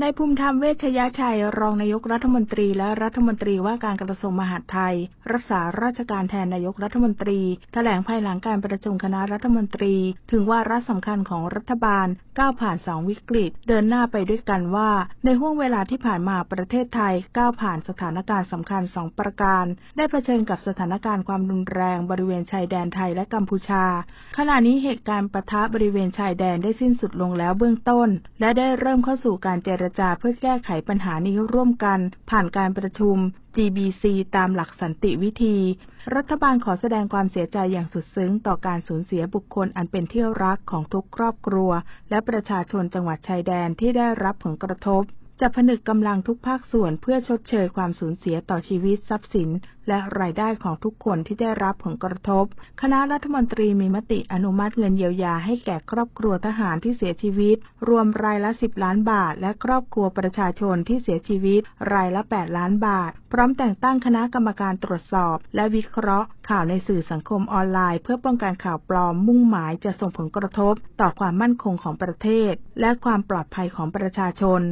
นายภูมิธรรมเวชยชัย รองนายกรัฐมนตรีและรัฐมนตรีว่าการกระทรวงมหาดไทย รักษาราชการแทนนายกรัฐมนตรีแถลงภายหลังการประชุมคณะรัฐมนตรี ถึงวาระสำคัญของรัฐบาลก้าวผ่านสองวิกฤต เดินหน้าไปด้วยกันว่า ในห่วงเวลาที่ผ่านมาประเทศไทยก้าวผ่านสถานการณ์สำคัญสองประการ ได้เผชิญกับสถานการณ์ความรุนแรงบริเวณชายแดนไทยและกัมพูชา ขณะนี้เหตุการณ์ปะทะบริเวณชายแดนได้สิ้นสุดลงแล้วเบื้องต้น และได้เริ่มเข้าสู่การเจรรจาเพื่อแก้ไขปัญหานี้ร่วมกัน ผ่านการประชุม GBC ตามหลักสันติวิธี รัฐบาลขอแสดงความเสียใจอย่างสุดซึ้งต่อการสูญเสียบุคคลอันเป็นที่รักของทุกครอบครัว และประชาชนจังหวัดชายแดนที่ได้รับผลกระทบ จะผนึกกำลังทุกภาคส่วนเพื่อชดเชยความสูญเสียต่อชีวิตทรัพย์สิน และรายได้ของทุกคนที่ได้รับผลกระทบ คณะรัฐมนตรีมีมติอนุมัติเงินเยียวยาให้แก่ครอบครัวทหารที่เสียชีวิต รวมรายละ 10 ล้านบาท และครอบครัวประชาชนที่เสียชีวิต รายละ 8 ล้านบาท พร้อมแต่งตั้งคณะกรรมการตรวจสอบ และวิเคราะห์ ข่าวในสื่อสังคมออนไลน์ เพื่อป้องกันข่าวปลอมมุ่งหมายจะส่งผลกระทบ ต่อความมั่นคงของประเทศ และความปลอดภัยของประชาชน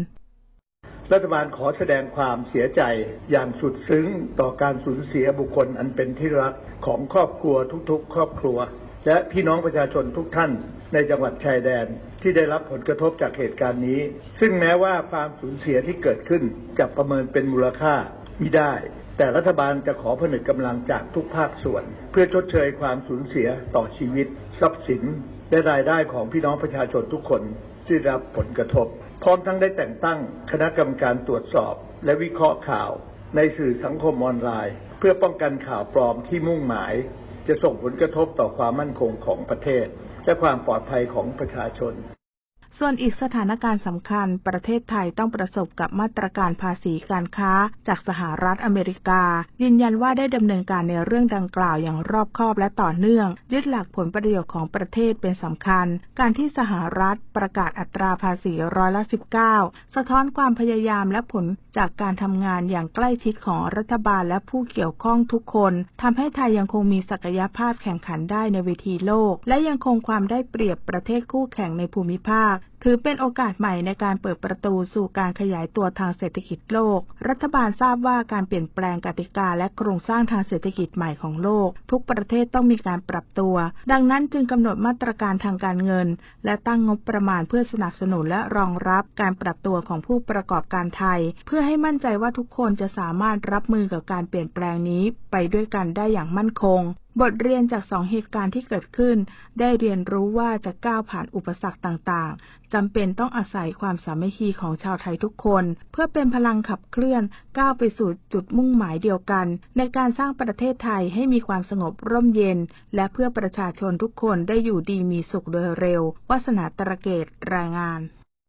รัฐบาลขอแสดงความเสียใจอย่างสุดซึ้งต่อการสูญเสียบุคคลอันเป็นที่รักของครอบครัวทุกๆ ครอบครัว และพี่น้องประชาชนทุกท่านในจังหวัดชายแดนที่ได้รับผลกระทบจากเหตุการณ์นี้ ซึ่งแม้ว่าความสูญเสียที่เกิดขึ้นจะประเมินเป็นมูลค่าไม่ได้ แต่รัฐบาลจะขอผนึกกำลังจากทุกภาคส่วน เพื่อชดเชยความสูญเสียต่อชีวิต ทรัพย์สิน และรายได้ของพี่น้องประชาชนทุกคนที่รับผลกระทบ พร้อมทั้งได้แต่งตั้งคณะกรรมการตรวจสอบ และวิเคราะห์ข่าวในสื่อสังคมออนไลน์ เพื่อป้องกันข่าวปลอมที่มุ่งหมาย จะส่งผลกระทบต่อความมั่นคงของประเทศ และความปลอดภัยของประชาชน ส่วนอีกสถานการณ์สำคัญ ประเทศไทยต้องประสบกับมาตรการภาษีการค้า จากสหรัฐอเมริกา ยืนยันว่าได้ดำเนินการในเรื่องดังกล่าวอย่างรอบคอบและต่อเนื่อง ยึดหลักผลประโยชน์ของประเทศเป็นสำคัญ การที่สหรัฐประกาศอัตราภาษีร้อยละ 19 สะท้อนความพยายามและผลจากการทำงานอย่างใกล้ชิดของรัฐบาลและผู้เกี่ยวข้องทุกคนทำให้ไทยยังคงมีศักยภาพแข่งขันได้ในเวทีโลก และยังคงความได้เปรียบประเทศคู่แข่งในภูมิภาค ถือเป็นโอกาสใหม่ในการเปิดประตูสู่การขยายตัวทางเศรษฐกิจโลก รัฐบาลทราบว่าการเปลี่ยนแปลงกติกาและโครงสร้างทางเศรษฐกิจใหม่ของโลก ทุกประเทศต้องมีการปรับตัว ดังนั้นจึงกำหนดมาตรการทางการเงิน และตั้งงบประมาณเพื่อสนับสนุนและรองรับการปรับตัวของผู้ประกอบการไทย เพื่อให้มั่นใจว่าทุกคนจะสามารถรับมือกับการเปลี่ยนแปลงนี้ไปด้วยกันได้อย่างมั่นคงบทเรียนจากสองเหตุการณ์ที่เกิดขึ้น ได้เรียนรู้ว่าจะก้าวผ่านอุปสรรคต่างๆจำเป็นต้องอาศัยความสามัคคีของชาวไทยทุกคน เพื่อเป็นพลังขับเคลื่อนก้าวไปสู่จุดมุ่งหมายเดียวกัน ในการสร้างประเทศไทยให้มีความสงบร่มเย็น และเพื่อประชาชนทุกคนได้อยู่ดีมีสุขโดยเร็ว วัสนาตระเกตรายงาน